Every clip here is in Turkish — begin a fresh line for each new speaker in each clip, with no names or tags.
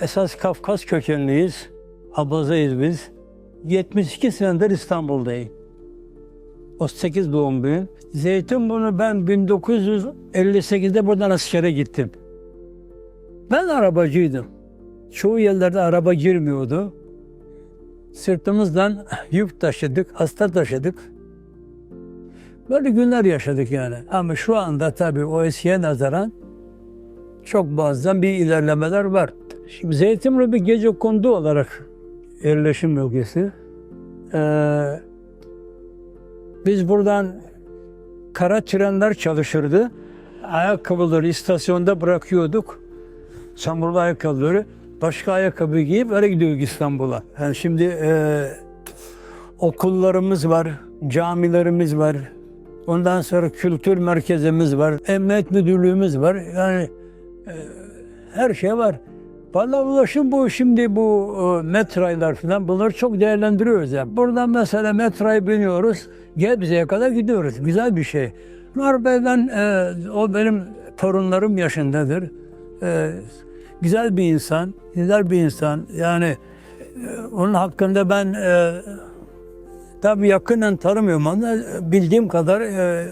Esas Kafkas kökenliyiz. Abazayız biz. 72 senedir İstanbul'dayım. 38 doğumluyum. Zeytinburnu ben 1958'de buradan askere gittim. Ben arabacıydım. Çoğu yerlerde araba girmiyordu. Sırtımızdan yük taşıdık, hasta taşıdık. Böyle günler yaşadık yani. Ama şu anda tabii o eskiye nazaran çok bazen bir ilerlemeler var. Şimdi Zeytinburnu bir gece kondu olarak yerleşim bölgesi. Ee, biz buradan kara trenler çalışırdı. Ayakkabıları istasyonda bırakıyorduk. Çamurlu ayakkabıları. Başka ayakkabı giyip öyle gidiyorduk İstanbul'a. Yani şimdi e, okullarımız var, camilerimiz var. Ondan sonra kültür merkezimiz var, emniyet müdürlüğümüz var. Yani e, her şey var. Vallahi ulaşım bu şimdi bu e, metroylar falan bunları çok değerlendiriyoruz yani. Buradan mesela metroya biniyoruz, Gebze'ye kadar gidiyoruz. Güzel bir şey. Norveç'ten e, o benim torunlarım yaşındadır. E, güzel bir insan, güzel bir insan. Yani e, onun hakkında ben e, tabii yakından tanımıyorum ama bildiğim kadar e,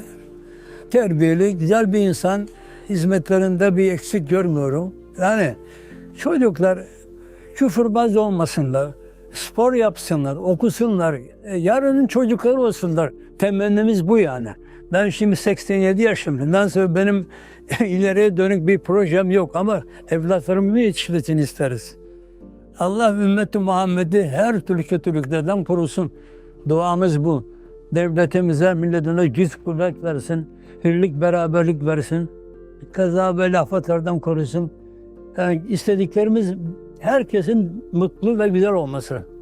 terbiyeli, güzel bir insan. Hizmetlerinde bir eksik görmüyorum. Yani çocuklar küfürbaz olmasınlar, spor yapsınlar, okusunlar, e, yarının çocukları olsunlar. Temennimiz bu yani. Ben şimdi 87 yaşındayım. Bundan sonra benim ileriye dönük bir projem yok ama evlatlarımı yetişmesini isteriz. Allah ümmeti Muhammed'i her türlü kötülüklerden korusun. Duamız bu. Devletimize, milletine güç kuvvet versin. Birlik, beraberlik versin. Kaza ve afatlardan korusun. Yani istediklerimiz herkesin mutlu ve güzel olması.